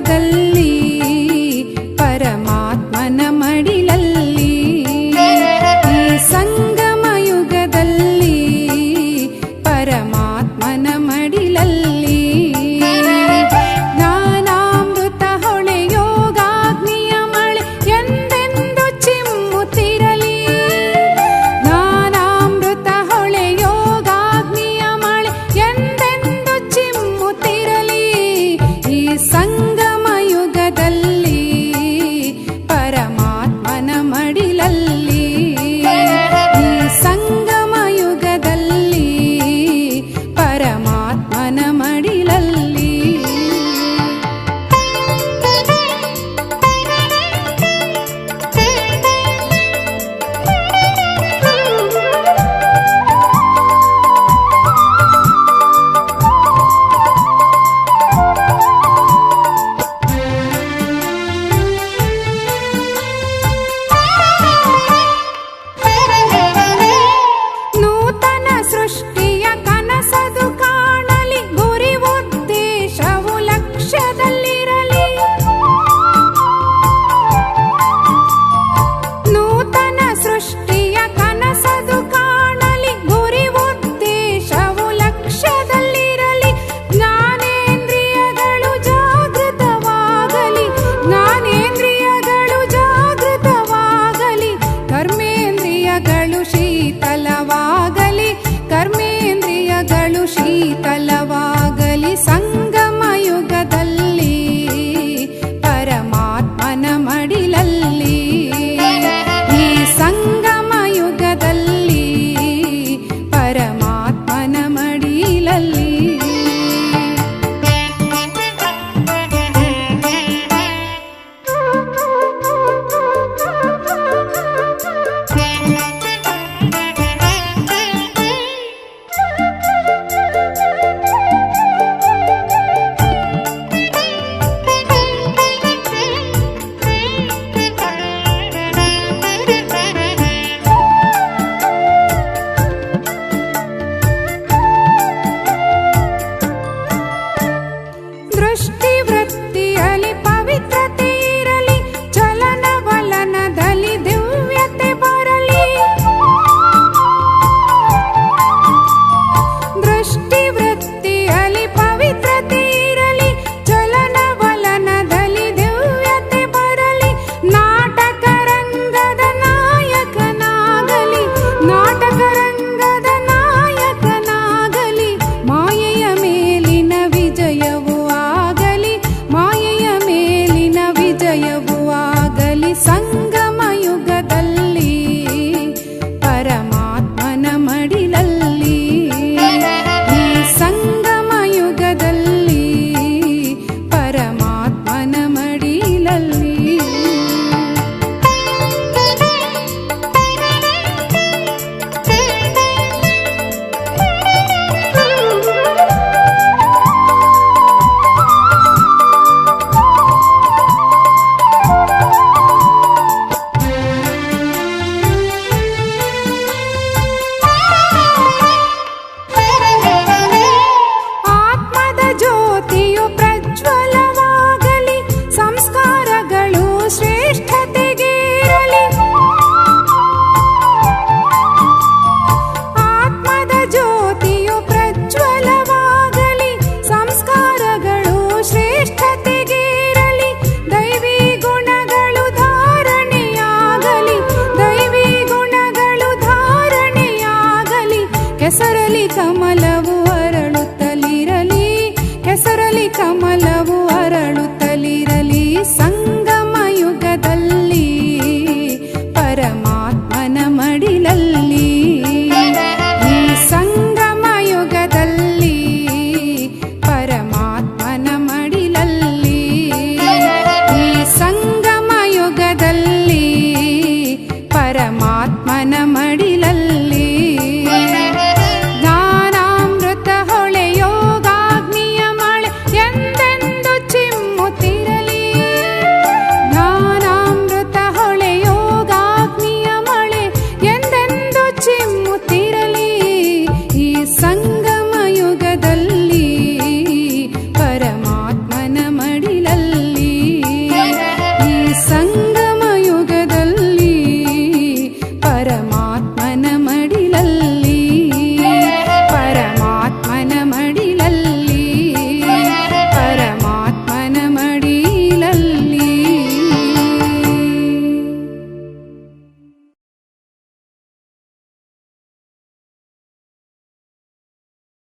ಹೃದಯದಲ್ಲಿ ಪರಮಾತ್ಮನ ಮಡಿಲಲ್ಲಿ ಈ ಸಂಗಮ ಯುಗದಲ್ಲಿ ಪರಮಾತ್ಮನ ಮಡಿಲಲ್ಲಿ ಕೆಸರಲಿ ಕಮಲವು ಅರಳುತ್ತಲಿರಲಿ ಕೆಸರಲಿ ಕಮಲ